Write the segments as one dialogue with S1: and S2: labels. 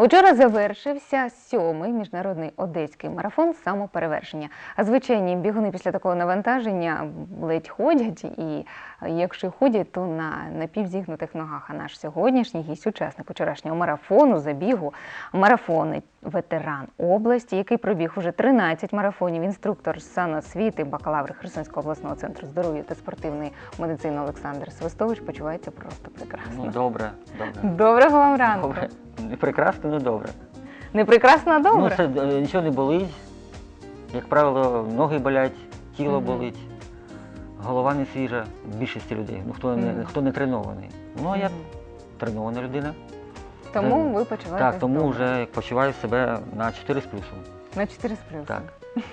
S1: Учора завершився сьомий міжнародний одеський марафон самоперевершення. А звичайні бігуни після такого навантаження ледь ходять, і якщо ходять, то на напівзігнутих ногах. А наш сьогоднішній гість, учасник вчорашнього марафону, забігу, марафони, ветеран області, який пробіг уже 13 марафонів, інструктор саносвіти, бакалавр Херсонського обласного центру здоров'я та спортивної медицини Олександр Свистович почувається просто прекрасно.
S2: Ну, добре, добре.
S1: Доброго вам ранку.
S2: Добре. Прекрасно, але добре.
S1: Не прекрасно, а добре.
S2: Ну, це е, нічого не болить. Як правило, ноги болять, тіло
S1: Мгм.
S2: болить, голова не свіжа в більшості людей. Ну, хто не,
S1: Мгм.
S2: хто не тренований. Ну, а я
S1: Мгм.
S2: тренована людина.
S1: Тому ви почуваєте
S2: Так, тому вже почуваю себе на 4 з плюсом.
S1: На 4 з плюсом.
S2: Так.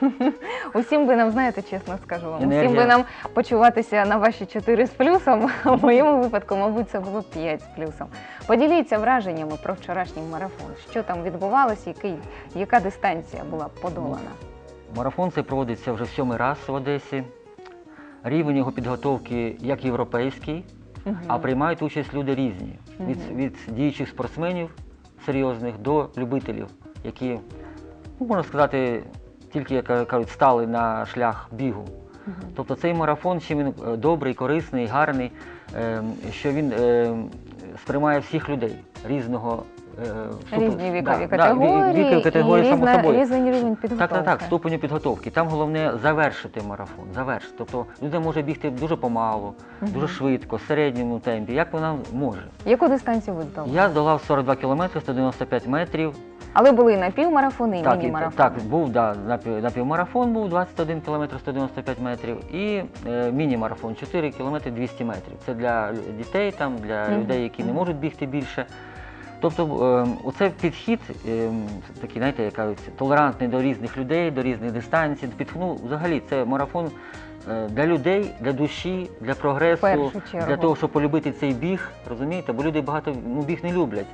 S1: Усім би нам, знаєте, чесно скажу вам, усім
S2: Енергія.
S1: би нам почуватися на ваші 4 з плюсом, а в моєму випадку, мабуть, це було 5 з плюсом. Поділіться враженнями про вчорашній марафон. Що там відбувалося, який, яка дистанція була подолана?
S2: Марафон цей проводиться вже сьомий раз в Одесі. Рівень його підготовки як європейський,
S1: Мгм.
S2: а приймають участь люди різні. Від, від діючих спортсменів серйозних до любителів, які, ну, можна сказати, тільки як кажуть, стали на шлях бігу.
S1: Мгм.
S2: Тобто цей марафон, чим він е, добрий, корисний, гарний, е, що він е, сприймає всіх людей різного е,
S1: Різні вікові
S2: да, да,
S1: категорії,
S2: вікові категорії,
S1: і
S2: само
S1: різна,
S2: собою.
S1: різний рівень підготовки.
S2: Так, так, так, ступеню підготовки. Там головне завершити марафон. Завершити. Тобто людина може бігти дуже помалу,
S1: Мгм.
S2: дуже швидко, в середньому темпі. Як вона може?
S1: Яку дистанцію ви здолали?
S2: Я здолав 42 кілометри, 195 метрів.
S1: Але були і напівмарафони, і
S2: Так, і-
S1: міні-марафони.
S2: так, був да, напів- напівмарафон був 21 кілометр 195 метрів і е, міні-марафон 4 кілометри 200 метрів. Це для лю- дітей, там, для
S1: Мгм,
S2: людей, які не можуть бігти більше. Тобто е, оце підхід, е, такий, знаєте, як кажуть, толерантний до різних людей, до різних дистанцій. Під, ну, взагалі, це марафон е, для людей, для душі, для прогресу,
S1: першу чергу.
S2: для того, щоб полюбити цей біг, розумієте? Бо люди багато ну, біг не люблять,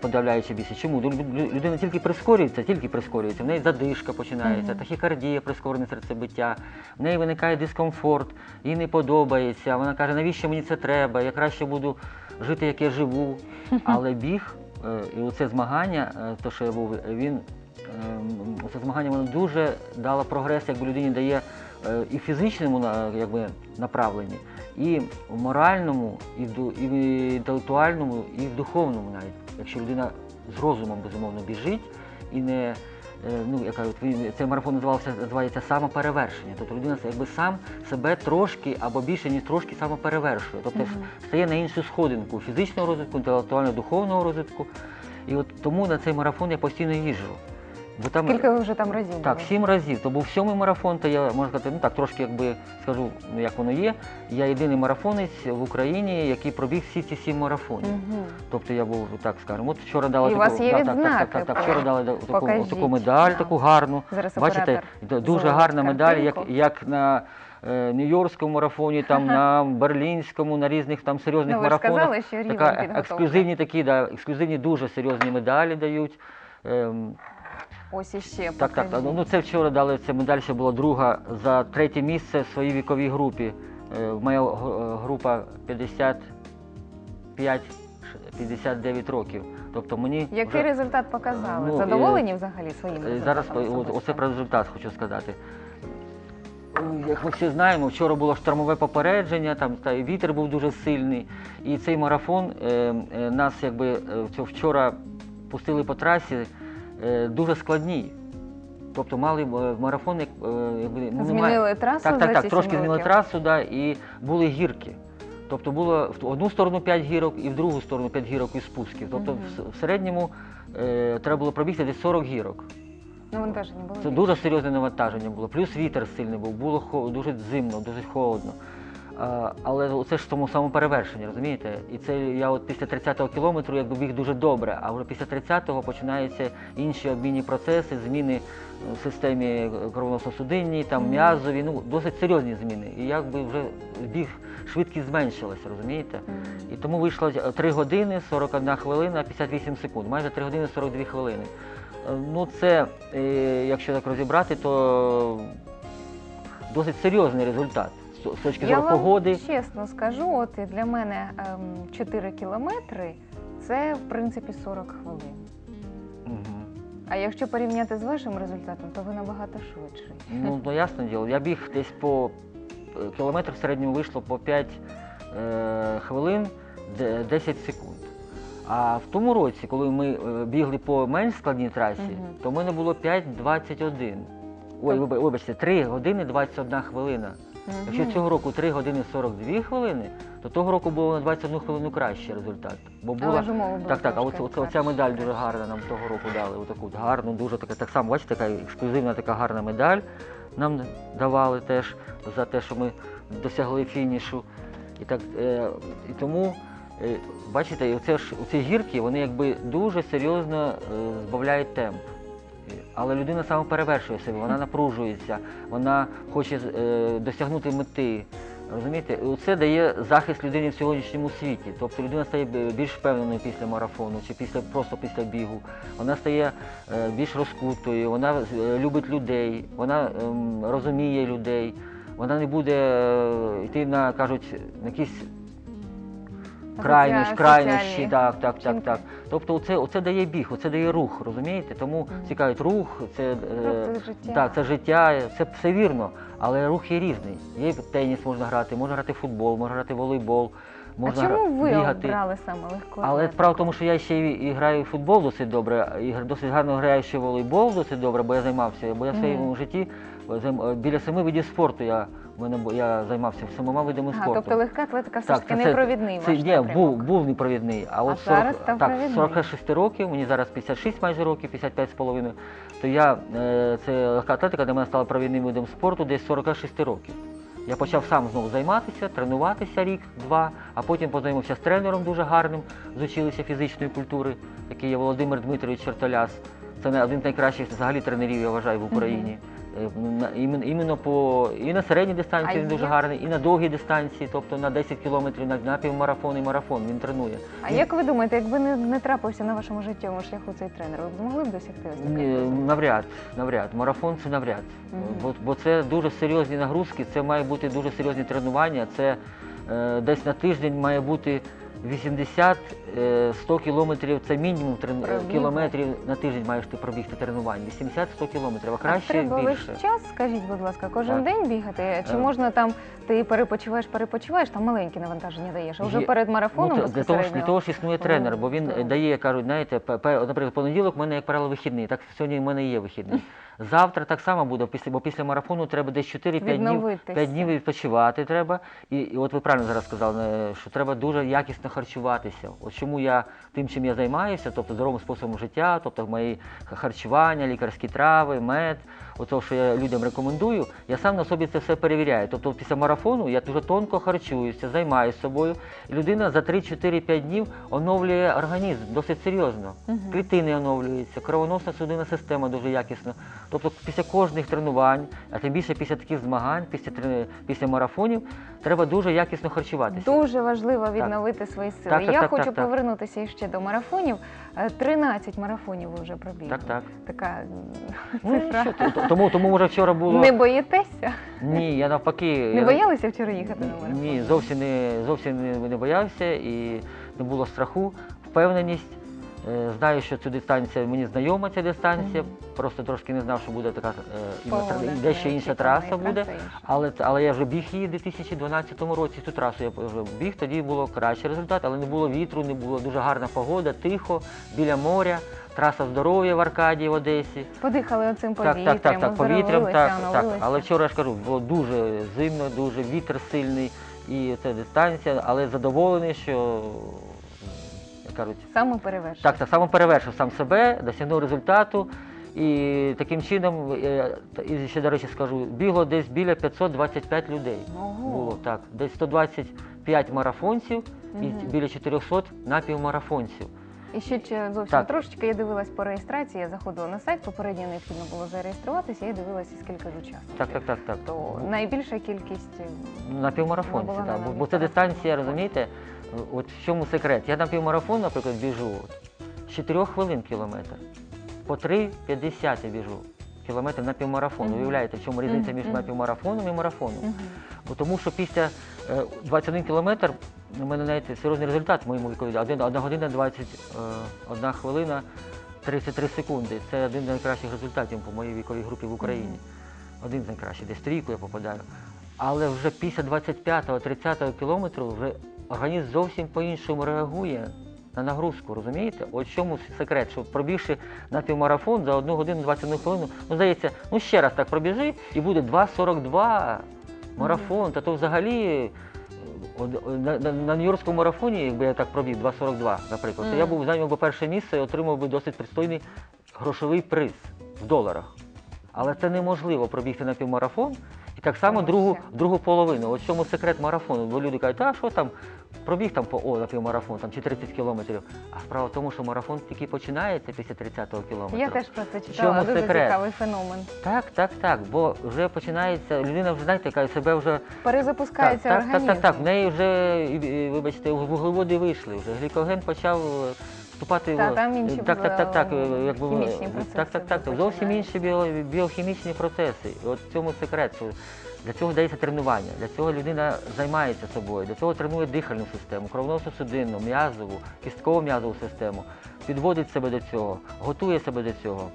S2: подавляючи більше. Чому? Лю- лю- Людина тільки прискорюється, тільки прискорюється. В неї задишка починається, тахікардія, прискорене серцебиття, в неї виникає дискомфорт, їй не подобається. Вона каже, навіщо мені це треба? Я краще буду жити, як я живу. Але біг е, і оце змагання, е, то що я був, він ем, оце змагання воно дуже дало прогрес, якби людині дає е, і в фізичному якби, направленні, і в моральному, і в інтелектуальному, і в духовному навіть. Якщо людина з розумом безумовно біжить і не. е, Ну, як кажуть, цей марафон називався називається самоперевершення. Тобто людина якби сам себе трошки або більше ніж трошки самоперевершує. Тобто
S1: Мгм.
S2: стає на іншу сходинку фізичного розвитку, інтелектуально-духовного розвитку. І от тому на цей марафон я постійно їжджу. Бо там
S1: Скільки ви вже там разів
S2: так,
S1: були?
S2: сім разів. То був сьомий марафон, то я можна сказати, ну так трошки якби скажу, як воно є. Я єдиний марафонець в Україні, який пробіг всі ці сім марафонів.
S1: Мгм.
S2: Тобто я був так скажемо. От вчора дали
S1: І
S2: таку,
S1: вас є
S2: так, так, так, так, так, вчора дали таку, таку медаль, таку гарну.
S1: Зараз
S2: Бачите, дуже гарна медаль, як, як на е, Нью-Йоркському марафоні, там на Берлінському, на різних там серйозних
S1: Ну,
S2: марафонах.
S1: сказали, що
S2: Така ексклюзивні такі, да, ексклюзивні дуже серйозні медалі дають. Ем,
S1: Ось іще
S2: так, так, так.
S1: покажіть.
S2: Ну це вчора дали ця медаль, ще була друга за третє місце в своїй віковій групі. Е, Моя г- група 55-59 років. Тобто мені
S1: Який
S2: вже-
S1: результат показали?
S2: Ну,
S1: Задоволені взагалі своїм
S2: Е,
S1: результатом?
S2: Зараз о-
S1: особисто?
S2: оце про результат хочу сказати. Ой, Як ми всі знаємо, вчора було штормове попередження, там та й вітер був дуже сильний. І цей марафон е, е, нас якби е, вчо- вчора пустили по трасі е, дуже складній. Тобто мали е, марафон, як, е, ну,
S1: Змінили трасу
S2: так, так, так, трошки змінили трасу, да, і були гірки. Тобто було в одну сторону 5 гірок і в другу сторону 5 гірок і спусків. Тобто
S1: Мгм.
S2: в, середньому е, треба було пробігти десь 40 гірок.
S1: Навантаження було
S2: Це дуже серйозне навантаження було. Плюс вітер сильний був, було дуже зимно, дуже холодно. Але це ж тому самоперевершення, розумієте? І це я от після 30-го кілометру якби біг дуже добре, а вже після 30-го починаються інші обмінні процеси, зміни в системі кровоносно-судинній, там м'язові, ну досить серйозні зміни. І якби вже біг швидкість зменшилася, розумієте? І тому вийшло 3 години 41 хвилина, 58 секунд, майже 3 години 42 хвилини. Е, Ну це, е, якщо так розібрати, то досить серйозний результат з- точки
S1: Я
S2: зору
S1: вам
S2: погоди.
S1: чесно скажу, от для мене ем, 4 кілометри це в принципі 40 хвилин. А якщо порівняти з вашим результатом, то ви набагато швидший.
S2: Ну, ну ясно діло. Я біг десь по е, кілометр в середньому вийшло по 5 е, хвилин 10 секунд. А в тому році, коли ми е, бігли по менш складній трасі,
S1: Мгм.
S2: то в мене було 5.21. Ой, вибачте, 3 години 21 хвилина. Якщо цього року 3 години 42 хвилини, то того року було на 21 хвилину кращий результат. Бо була...
S1: Але ж умови були
S2: Так, так, а
S1: трошки
S2: оце, оця медаль дуже гарна нам того року дали. Отаку от гарну, дуже така, так само, бачите, така ексклюзивна така гарна медаль нам давали теж за те, що ми досягли фінішу. І, так, е, і тому, е, бачите, і оце ж, оці гірки, вони якби дуже серйозно е, збавляють темп. Але людина самоперевершує себе, вона напружується, вона хоче е, досягнути мети. Розумієте, це дає захист людині в сьогоднішньому світі. Тобто людина стає більш впевненою після марафону чи після просто після бігу. Вона стає е, більш розкутою, вона е, любить людей, вона ем, розуміє людей, вона не буде йти на кажуть на якісь крайнощі, крайнощі, так, так, так, так. Тобто оце, оце дає біг, оце дає рух, розумієте? Тому цікавить рух, це, е,
S1: це життя.
S2: Так, це життя, це все вірно, але рух є різний. Є теніс можна грати, можна грати в футбол, можна грати в волейбол, можна
S1: а чому ви
S2: бігати.
S1: обрали саме легку?
S2: Але справа в тому, що я ще і граю в футбол досить добре, і досить гарно граю ще в волейбол досить добре, бо я займався, бо я в своєму житті е, біля семи видів спорту я, в мене, бу- я займався семома видами
S1: Ага,
S2: спорту.
S1: тобто легка атлетика все ж таки не провідний
S2: Це
S1: ваш
S2: ні,
S1: напрямок.
S2: був, був непровідний. А от
S1: зараз став
S2: так,
S1: провідний.
S2: 46 років, мені зараз 56 майже років, 55 з половиною, то я, е, це легка атлетика для мене стала провідним видом спорту десь 46 років. Я почав сам знову займатися, тренуватися рік-два, а потім познайомився з тренером дуже гарним з училища фізичної культури, який є Володимир Дмитрович Чертоляс. Це не- один з найкращих взагалі тренерів, я вважаю, в Україні. Е, на- імен- Іменно по і на середній дистанції
S1: А
S2: він дуже
S1: є?
S2: гарний, і на довгій дистанції, тобто на 10 кілометрів, на, на півмарафон і марафон він тренує.
S1: А
S2: Він-
S1: як ви думаєте, якби не, не трапився на вашому життєвому шляху цей тренер, ви б змогли б досягти ось таких результатів?
S2: навряд, навряд. Марафон це навряд.
S1: Мгм.
S2: Бо, бо це дуже серйозні нагрузки, це має бути дуже серйозні тренування. Це е, десь на тиждень має бути 80-100 кілометрів. Це мінімум трен...
S1: Пробігу.
S2: кілометрів на тиждень маєш ти пробігти тренувань. 80-100 кілометрів, а краще
S1: треба
S2: більше.
S1: весь час, скажіть, будь ласка, кожен
S2: Так.
S1: день бігати? Чи
S2: Е.
S1: можна там ти перепочиваєш, перепочиваєш, там маленьке навантаження даєш, а вже
S2: Є-
S1: перед марафоном
S2: Ну, то- для, того, ж- для
S1: безпосередньо?
S2: того ж існує тренер, бо він е, дає, кажуть, знаєте, пе- пе- от, наприклад, понеділок в мене, як правило, вихідний. Так сьогодні в мене є вихідний. Завтра так само буде, після, бо після марафону треба десь 4-5 днів,
S1: Відновитися.
S2: 5 днів відпочивати треба. І, і от ви правильно зараз сказали, е, що треба дуже якісно харчуватися. От чому я тим, чим я займаюся, тобто здоровим способом життя, тобто мої харчування, лікарські трави, мед, оце, що я людям рекомендую, я сам на собі це все перевіряю. Тобто після марафону я дуже тонко харчуюся, займаюся собою. Людина за 3-4-5 днів оновлює організм досить серйозно.
S1: Угу.
S2: Клітини оновлюються, кровоносна судинна система дуже якісно. Тобто після кожних тренувань, а тим більше після таких змагань, після, після марафонів, треба дуже якісно харчуватися.
S1: Дуже важливо відновити свої сили.
S2: Так, так,
S1: Я
S2: так,
S1: хочу
S2: так, так.
S1: повернутися іще до марафонів. Е, 13 марафонів ви вже пробігли.
S2: Так, так.
S1: Така м,
S2: Ну,
S1: цифра.
S2: що, то- то- тому, тому може вчора було.
S1: Не боїтеся?
S2: Ні, я навпаки.
S1: Не
S2: я-
S1: боялися вчора їхати на марафон?
S2: Ні, зовсім не зовсім не, не боявся і не було страху, впевненість. Е, Знаю, що ця дистанція мені знайома ця дистанція, просто трошки не знав, що буде така е, інна дещо інша траса буде. Але, але я вже біг її в 2012 році. Цю трасу я вже біг, тоді було кращий результат, але не було вітру, не було дуже гарна погода, тихо, біля моря, траса здоров'я в Аркадії в Одесі.
S1: Подихали оцим повітрям,
S2: так, так, так, повітрям, так. Але вчора я ж кажу, було дуже зимно, дуже вітер сильний, і це дистанція, але задоволений, що кажуть,
S1: Саме перевершив.
S2: так, так само перевершив сам себе, досягнув результату. І таким чином, е, і ще, до речі, скажу, бігло десь біля 525 людей.
S1: Ого.
S2: Було так, десь 125 марафонців і біля 400 напівмарафонців.
S1: І ще зовсім
S2: Так.
S1: трошечки я дивилась по реєстрації, я заходила на сайт, попередньо необхідно було зареєструватися, я дивилася, скільки ж учасників.
S2: Так, так, так, так.
S1: То найбільша кількість
S2: На півмарафонці, так. бо це дистанція, розумієте, от в чому секрет. Я на півмарафон, наприклад, біжу з 4 хвилин кілометр. По 3,50 я біжу кілометр на півмарафон.
S1: Мгм.
S2: Уявляєте, в чому різниця між
S1: мгм.
S2: напівмарафоном і марафоном?
S1: Мгм.
S2: Бо тому що після е, 21 кілометр у мене навіть серйозний результат в моєму вікові. Один- Одна година 21 хвилина 33 секунди. Це один з найкращих результатів по моїй віковій групі в Україні. Один з найкращих, десь трійку я попадаю. Але вже після 25-30 кілометру вже організм зовсім по-іншому реагує на нагрузку, розумієте? От чому секрет, що пробігши на півмарафон за 1 годину 21 хвилину, ну здається, ну ще раз так пробіжи і буде 2.42 марафон, та то взагалі е, на, на, на Нью-Йоркському марафоні, якби я так пробіг 2.42, наприклад, то я був зайняв би перше місце і отримав би досить пристойний грошовий приз в доларах. Але це неможливо пробігти на півмарафон. Так само другу, другу половину. От в чому секрет марафону. Бо люди кажуть, а що там, пробіг там по о, на півмарафон, там чи 30 кілометрів. А справа в тому, що марафон тільки починається після 30-го кілометру.
S1: Я теж про це
S2: чому
S1: читала. Дуже
S2: секрет?
S1: цікавий феномен.
S2: Так, так, так. Бо вже починається, людина вже знаєте, яка себе вже
S1: Перезапускається
S2: так,
S1: організм.
S2: так, так, так. В неї вже, вибачте, вуглеводи вийшли. Вже глікоген почав е, вступати
S1: Та,
S2: в
S1: там інші
S2: так, так, так, так,
S1: е,
S2: е, якби
S1: хімічні
S2: е,
S1: процеси
S2: так, так, так, зовсім інші біо, біохімічні процеси. І от в цьому секрет. Що для цього дається тренування, для цього людина займається собою, для цього тренує дихальну систему, кровоносно-судинну, м'язову, кістково-м'язову систему, підводить себе до цього, готує себе до цього.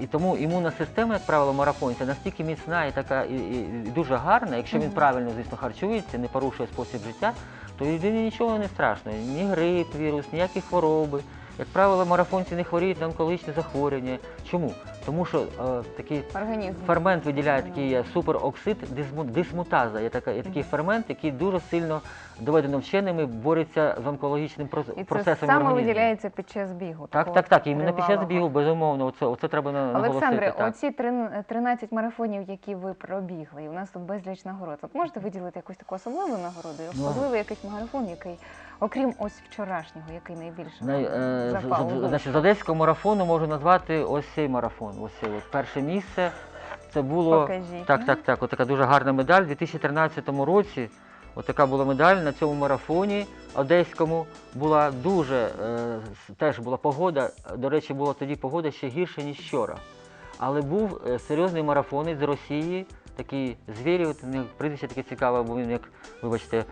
S2: І тому імунна система, як правило, марафонця настільки міцна і така і, і, і дуже гарна, якщо він правильно, звісно, харчується, не порушує спосіб життя, то людині нічого не страшно. Ні грип, вірус, ніякі хвороби. Як правило, марафонці не хворіють на онкологічні захворювання. Чому? Тому що е, такий
S1: Організм.
S2: фермент виділяє такий є супероксид дисму- дисмутаза. Є, така, є такий фермент, який дуже сильно доведено вченими бореться з онкологічним прос-
S1: І це
S2: процесом.
S1: саме виділяється під час бігу.
S2: Так, так, так. Іменно під час бігу, безумовно, оце, оце треба на- наголосити.
S1: Олександре,
S2: так.
S1: оці трин- 13 марафонів, які ви пробігли, і у нас тут безліч нагород. От можете виділити якусь таку особливу нагороду,
S2: Ну,
S1: особливий якийсь марафон, який, окрім ось вчорашнього, який найбільше
S2: Най, е, з- з- значить, з одеського марафону можу назвати ось цей марафон. Ось цей от перше місце. Це було
S1: Покажіть.
S2: так, так, так. От така дуже гарна медаль. У 2013 році от така була медаль на цьому марафоні одеському. Була дуже е, теж була погода. До речі, була тоді погода ще гірше, ніж вчора. Але був е, серйозний марафонець з Росії, такий звірів, прізвище таке цікаве, бо він як, вибачте,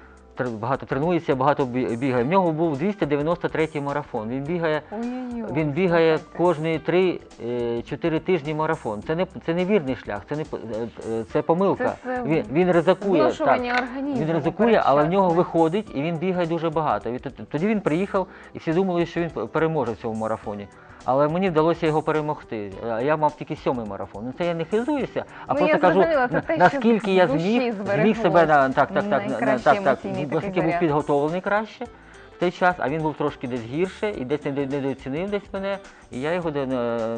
S2: багато тренується, багато бігає. В нього був 293-й марафон. Він бігає він бігає кожні 3-4 тижні марафон. Це не це не вірний шлях, це не е, е, це помилка.
S1: Це- це
S2: він, він ризикує. Так, він ризикує, але в нього виходить і він бігає дуже багато. Тоді він приїхав, і всі думали, що він переможе в цьому марафоні. Але мені вдалося його перемогти. Я мав тільки сьомий марафон. Ну це я не хизуюся, а
S1: Ну,
S2: просто кажу, на-
S1: те,
S2: наскільки я зміг, зміг себе на так, так, так, на- так, так, оскільки був підготовлений краще в той час, а він був трошки десь гірше і десь недооцінив десь мене. І я його на,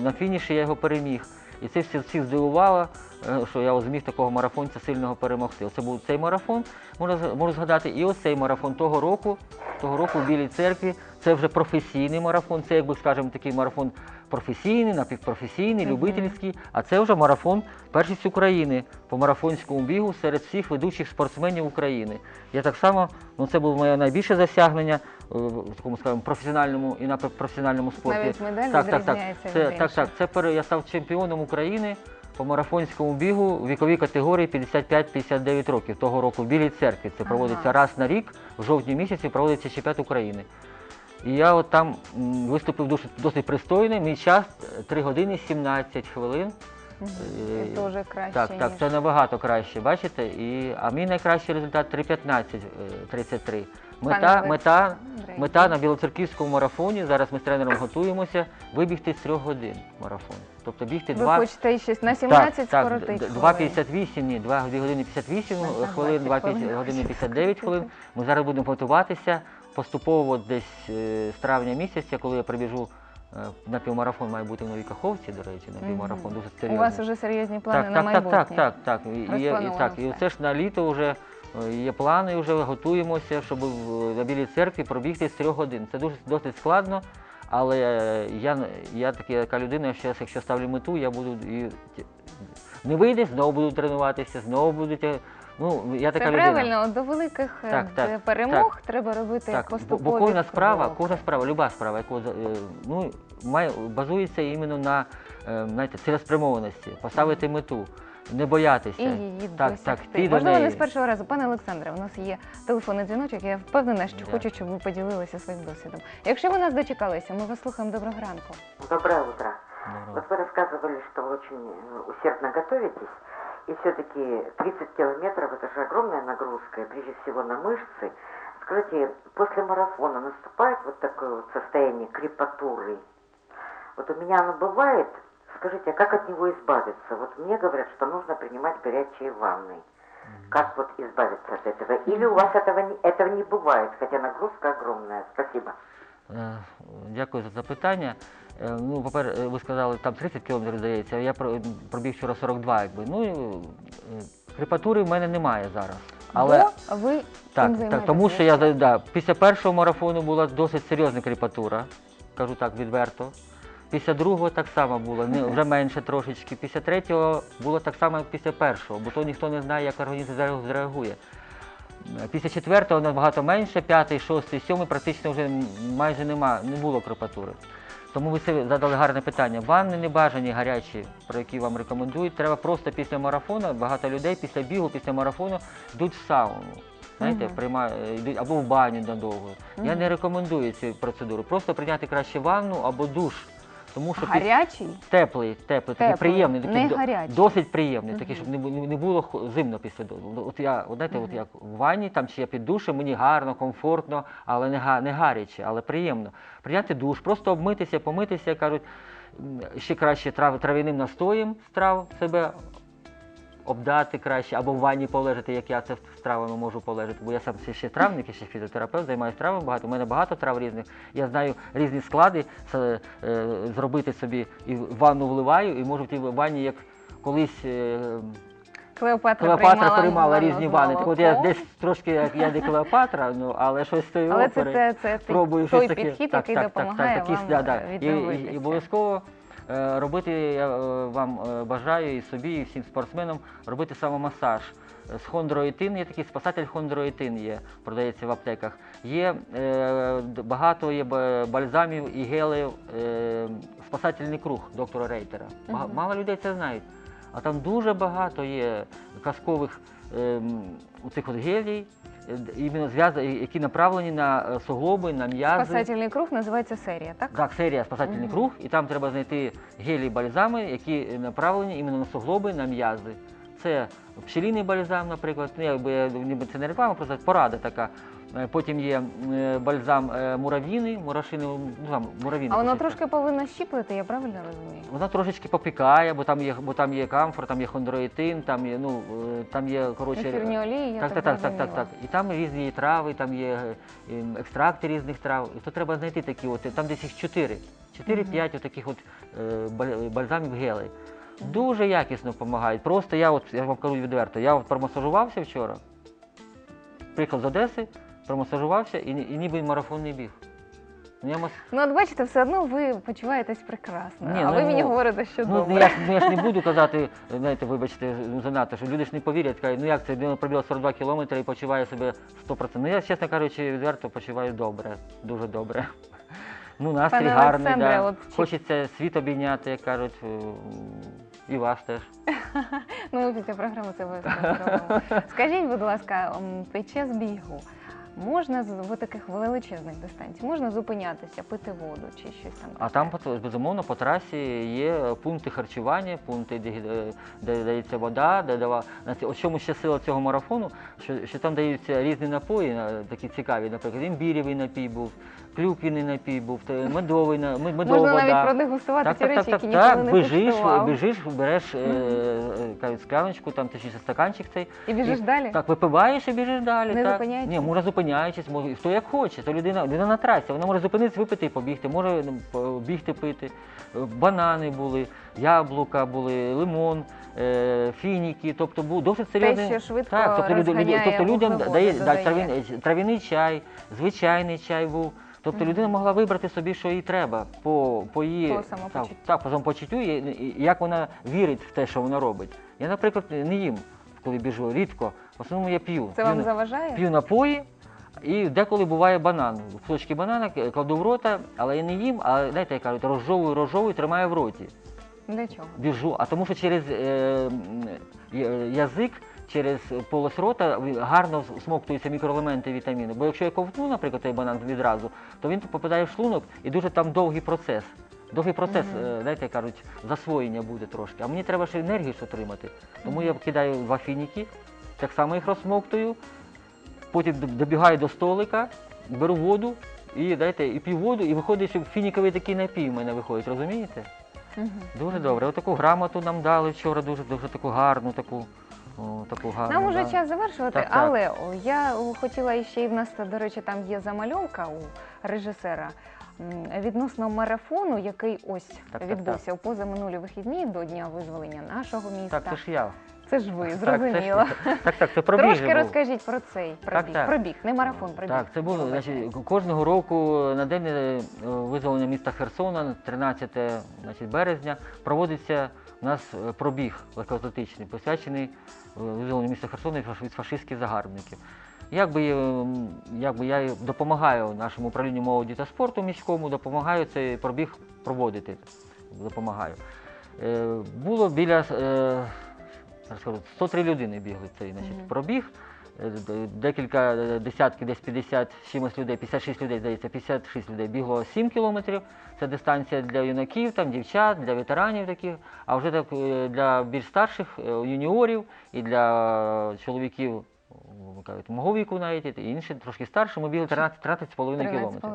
S2: на фініші я його переміг. І це всі, здивувало, е, що я зміг такого марафонця сильного перемогти. Оце був цей марафон, можу, зг- можу згадати, і ось цей марафон того року, того року в Білій церкві. Це вже професійний марафон, це, якби скажемо, такий марафон професійний, напівпрофесійний, любительський. А це вже марафон першість України по марафонському бігу серед всіх ведучих спортсменів України. Я так само, ну це було моє найбільше досягнення е, в такому скажімо, професіональному і на професіональному спорті.
S1: Навіть медаль
S2: Так, так, так. Це, так, так. Це пере- я став чемпіоном України по марафонському бігу у віковій категорії 55-59 років. Того року в Білій церкві. Це
S1: Ага.
S2: проводиться раз на рік, в жовтні місяці проводиться чемпіонат України. І я от там виступив досить, досить пристойно. Мій час 3 години 17 хвилин. Е,
S1: Це дуже краще.
S2: Так, так, це набагато краще, бачите? І, а мій найкращий результат 3.15.33. Мета, мета, мета на білоцерківському марафоні. Зараз ми з тренером готуємося вибігти з 3 годин марафон. Тобто бігти
S1: Ви
S2: 2,
S1: хочете щось на 17
S2: так,
S1: скоротити?
S2: так,
S1: хвилин?
S2: 2.58, ні, 2 години 58 хвилин, 2 години 59 хвилин. Ми зараз будемо готуватися. Поступово десь е, з травня місяця, коли я прибіжу е, на півмарафон, має бути в Новій Каховці, до речі, на півмарафон дуже
S1: У вас вже серйозні плани
S2: так,
S1: на
S2: так,
S1: майбутнє.
S2: так, так, так, так. І, і, так. і це ж на літо вже е, є плани, вже готуємося, щоб на Білій церкві пробігти з трьох годин. Це дуже досить складно, але я, я така, така людина, що якщо ставлю мету, я буду і не вийде, знову буду тренуватися, знову буду. тя- Ну, я
S1: Це
S2: така людина.
S1: правильно, от до великих е,
S2: Так, так,
S1: д- перемог треба робити
S2: Так, бо,
S1: поступові
S2: бо кожна справа,
S1: кроки.
S2: кожна справа, люба справа, яку за- е, ну, має, базується іменно на е, знаєте, цілеспрямованості, поставити мету. не боятися.
S1: І її
S2: так,
S1: досягти.
S2: так, ти до
S1: Можливо, не
S2: неї.
S1: з першого разу. Пане Олександре, у нас є телефонний дзвіночок. Я впевнена, що
S2: Дякую.
S1: хочу, щоб ви поділилися своїм досвідом. Якщо ви нас дочекалися, ми вас слухаємо доброго ранку.
S3: Доброе утро.
S2: Доброго.
S3: Вот вы рассказывали, что вы очень э, усердно готовитесь, И все-таки 30 километров это же огромная нагрузка, и прежде всего на мышцы. Скажите, после марафона наступает вот такое вот состояние крепатуры? Вот у меня оно бывает. Скажите, а как от него избавиться? Вот мне говорят, что нужно принимать горячие ванны. Как вот избавиться от этого? Или у вас этого не, этого не бывает, хотя нагрузка огромная? Спасибо.
S2: Е, Дякую за запитання. Е, Ну, по-перше, ви сказали, там 30 кілометрів здається, я пробіг вчора 42, якби. Ну, е, крепатури в мене немає зараз. Але
S1: Бо ви
S2: так, так, тому що я да, після першого марафону була досить серйозна крепатура, кажу так відверто. Після другого так само було, не, вже менше трошечки. Після третього було так само, як після першого, бо то ніхто не знає, як організм зреагує. Е, Після четвертого набагато менше, п'ятий, шостий, сьомий практично вже майже нема, не було крепатури. Тому ви задали гарне питання. Ванни не бажані гарячі, про які вам рекомендують. Треба просто після марафону, багато людей після бігу, після марафону йдуть в сауну. Знаєте, прийма- е, йдуть або в баню надовго. Я не рекомендую цю процедуру. Просто прийняти краще ванну або душ. Тому що піс-
S1: Гарячий?
S2: теплий, теплий, такий
S1: Теплий,
S2: приємний, такий
S1: не
S2: до-
S1: гарячий.
S2: досить приємний, такий, щоб не, бу- не було хо- зимно після до. От я, от знаєте, от як в ванні, там чи я під душем, мені гарно, комфортно, але не, га- не гаряче, але приємно. Прийняти душ, просто обмитися, помитися, кажуть, м, ще краще трав, трав'яним настоєм з трав себе обдати краще, або в ванні полежати, як я це з травами можу полежати. Бо я сам ще- травник, і ще фізіотерапевт, займаюся травами багато. У мене багато трав різних. Я знаю різні склади е, зробити собі і в ванну вливаю, і можу в тій ванні, як колись. е,
S1: Клеопатра,
S2: Клеопатра
S1: приймала
S2: приймала різні ванни. Так от я десь трошки як я не Клеопатра, ну але щось з тої
S1: Але це,
S2: опери.
S1: це, це, той-
S2: Пробую
S1: той
S2: щось таке.
S1: підхід,
S2: Так,
S1: який
S2: так, так,
S1: допомагає
S2: так, такі,
S1: вам
S2: да, да. І, і, і обов'язково робити я е, вам е, бажаю і собі, і всім спортсменам робити самомасаж. Е, З хондроїтин є такий спасатель хондроїтин є, продається в аптеках. Є е, багато є бальзамів і гелів, е, спасательний круг доктора Рейтера. Бага-
S1: Мгм.
S2: Мало людей це знають. А там дуже багато є казкових ем, у цих от гелій, е, іменно зв'язані, які направлені на е, суглоби, на м'язи.
S1: Спасательний круг називається серія, так?
S2: Так, серія спасательний круг, і там треба знайти гелі і бальзами, які направлені іменно на суглоби, на м'язи. Це пчеліний бальзам, наприклад. Ну, якби я- ніби це не реклама, просто порада така. Е, Потім є е, бальзам е, муравіни, мурашини, ну там муравіни.
S1: А воно трошки повинно щіплити, я правильно розумію?
S2: Вона трошечки попікає, бо там є, бо там є камфор, там є хондроїтин, там є, ну, там є, коротше.
S1: Ефірні олії, я
S2: так,
S1: так,
S2: так, так, так, так, І там різні трави, там є екстракти різних трав. І то треба знайти такі, от, там десь їх чотири. Чотири-п'ять отаких от бальзамів гелей. Дуже якісно допомагають. Просто я от я вам кажу відверто, я от промасажувався вчора. Приїхав з Одеси, промасажувався і, і ніби марафонний біг. Ну, я мас...
S1: Ну, от бачите, все одно ви почуваєтесь прекрасно.
S2: Ні,
S1: а
S2: ну,
S1: ви мені
S2: ну,
S1: говорите, що
S2: Ну,
S1: добре.
S2: я, ж- ну, я ж не буду казати, знаєте, вибачте, ну, занадто, що люди ж не повірять, кажуть, ну як це, людина пробіла 42 кілометри і почуває себе 100%. Ну я, чесно кажучи, відверто почуваю добре, дуже добре. Ну, настрій
S1: Пане
S2: гарний,
S1: Олександре,
S2: да.
S1: от чи-
S2: хочеться світ обійняти, як кажуть, е, і вас теж.
S1: Ну, ми після програми це обов'язково зробимо. Скажіть, будь ласка, м, під час бігу можна з в таких величезних дистанцій, можна зупинятися, пити воду чи щось там?
S2: А там, безумовно, по трасі є пункти харчування, пункти, де, де- дається вода, де дава. От чому ще сила цього марафону, що, що там даються різні напої, на- такі цікаві, наприклад, імбірєвий напій був, клюквіний напій був, медовий, на- мед-
S1: Можна навіть продегустувати
S2: Так,
S1: ті
S2: так,
S1: речі,
S2: так,
S1: які
S2: так,
S1: ніколи
S2: так,
S1: не
S2: біжиш, біжиш, береш е, кажуть, скляночку, там точніше стаканчик цей.
S1: І біжиш далі?
S2: Так, випиваєш і біжиш далі.
S1: Не
S2: так.
S1: зупиняючись?
S2: Ні, може зупиняючись, може, хто як хоче. То людина, людина на трасі, вона може зупинитися, випити і побігти, може ну, бігти пити. Е, Банани були, яблука були, лимон, фініки, тобто був досить серйозний.
S1: що швидко
S2: так, тобто, люди, тобто людям дає, да, трав'яний чай, звичайний чай був. Тобто людина могла вибрати собі, що їй треба, по, по її
S1: По самопочуттю.
S2: Так, так, по самопочуттю, і, і як вона вірить в те, що вона робить. Я, наприклад, не їм, коли біжу, рідко. В основному я п'ю.
S1: Це
S2: п'ю,
S1: вам
S2: на-
S1: заважає?
S2: п'ю напої, і деколи буває банан. Кусочки банана к- кладу в рота, але я не їм, а знаєте, як кажуть, розжовую, розжовую, тримаю в роті.
S1: Для чого?
S2: біжу, а тому що через е, м, я- язик, через полость рота гарно всмоктуються мікроелементи вітаміни. Бо якщо я ковтну, наприклад, той банан відразу, то він попадає в шлунок і дуже там довгий процес. Довгий процес, е, знаєте, кажуть, засвоєння буде трошки. А мені треба ще енергію отримати. Тому я кидаю два фініки, так само їх розсмоктую, потім добігаю до столика, беру воду і, знаєте, і п'ю воду, і виходить, що фініковий такий напій в мене виходить, розумієте? Дуже добре. Отаку грамоту нам дали вчора, дуже, дуже таку гарну, таку, о, таку гарну.
S1: Нам уже
S2: да.
S1: час завершувати,
S2: Так, так.
S1: але о, я о, хотіла ще й в нас, до речі, там є замальовка у режисера м, відносно марафону, який ось
S2: так,
S1: відбувся у позаминулі вихідні до Дня визволення нашого міста.
S2: Так, це ж я.
S1: Це ж ви,
S2: Так, це ж-
S1: зрозуміло.
S2: Так, так, це пробіг.
S1: Трошки
S2: був.
S1: розкажіть про цей пробіг.
S2: так.
S1: Пробіг, не марафон, пробіг.
S2: Так, це було значить, кожного року на день е, визволення міста Херсона, 13 значить, березня, проводиться у нас е, пробіг легкоатлетичний, посвячений е, визволенню міста Херсона від фашистських загарбників. Якби, е, якби я допомагаю нашому управлінню молоді та спорту міському, допомагаю цей пробіг проводити. Допомагаю. Було біля е, зараз 103 людини бігли цей значить, пробіг. Е, Декілька е, десятків, десь 50 чимось людей, 56 людей, здається, 56 людей бігло 7 кілометрів. Це дистанція для юнаків, там, дівчат, для ветеранів таких. А вже так, е, для більш старших юніорів і для чоловіків, мого віку навіть, і інші трошки старші, ми бігли 13, 13,5 кілометрів.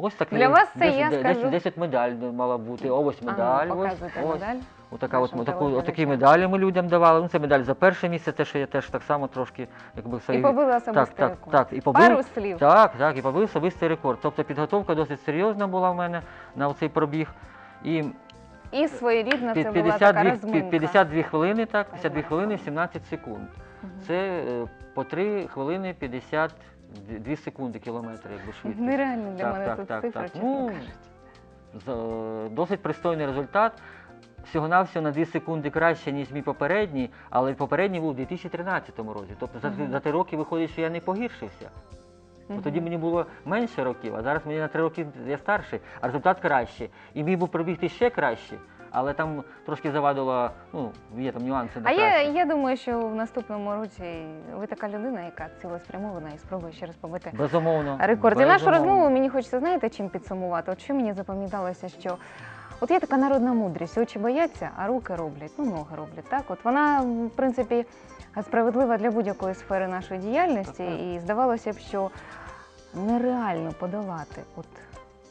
S1: 13,5.
S2: Ось так.
S1: Для
S2: е,
S1: вас це,
S2: 10,
S1: я
S2: 10,
S1: скажу-
S2: 10 медаль мала бути, ось
S1: Ага,
S2: медаль. ось,
S1: показуйте
S2: ось.
S1: медаль.
S2: Отака от,
S1: нашим телеглядачам.
S2: отакі медалі ми людям давали. Ну, це медаль за перше місце, те, що я теж так само трошки якби
S1: І побили
S2: так,
S1: особистий
S2: так,
S1: рекорд.
S2: так, і побив,
S1: Пару слів.
S2: так, так, і побив особистий рекорд. Тобто підготовка досить серйозна була в мене на цей пробіг. І
S1: І своєрідна це була така
S2: 52,
S1: розминка.
S2: 52 хвилини, так, 52 хвилини 17 секунд. Це е, по 3 хвилини 52 секунди кілометри, якби швидкість.
S1: Нереально для
S2: Так,
S1: мене
S2: так,
S1: тут
S2: так,
S1: цифра,
S2: так.
S1: чесно
S2: Ну,
S1: кажучи.
S2: З- Досить пристойний результат. Всього-навсього на 2 секунди краще, ніж мій попередній, але попередній був у 2013 році. Тобто за,
S1: Мгм.
S2: за три роки виходить, що я не погіршився. Бо
S1: Мгм.
S2: тоді мені було менше років, а зараз мені на три роки я старший, а результат кращий. І міг був пробігти ще краще, але там трошки завадило, ну, є там нюанси.
S1: А я, я думаю, що в наступному році ви така людина, яка цілеспрямована і спробує ще раз побити
S2: Безумовно.
S1: рекорд. І нашу розмову мені хочеться, знаєте, чим підсумувати? От що мені запам'яталося, що от є така народна мудрість, очі бояться, а руки роблять, ну ноги роблять. Так, от вона, в принципі, справедлива для будь-якої сфери нашої діяльності,
S2: Так, так.
S1: і здавалося б, що нереально подолати от,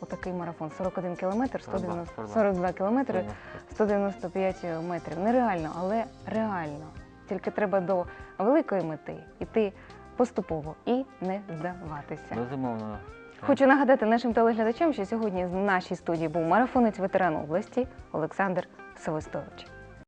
S1: отакий марафон 41 кілометр,
S2: 42,
S1: 190, 42 кілометри.
S2: 42.
S1: 195 метрів. Нереально, але реально. Тільки треба до великої мети йти поступово і не здаватися.
S2: Безумовно.
S1: Хочу нагадати нашим телеглядачам, що сьогодні в нашій студії був марафонець ветеран області Олександр Савостович.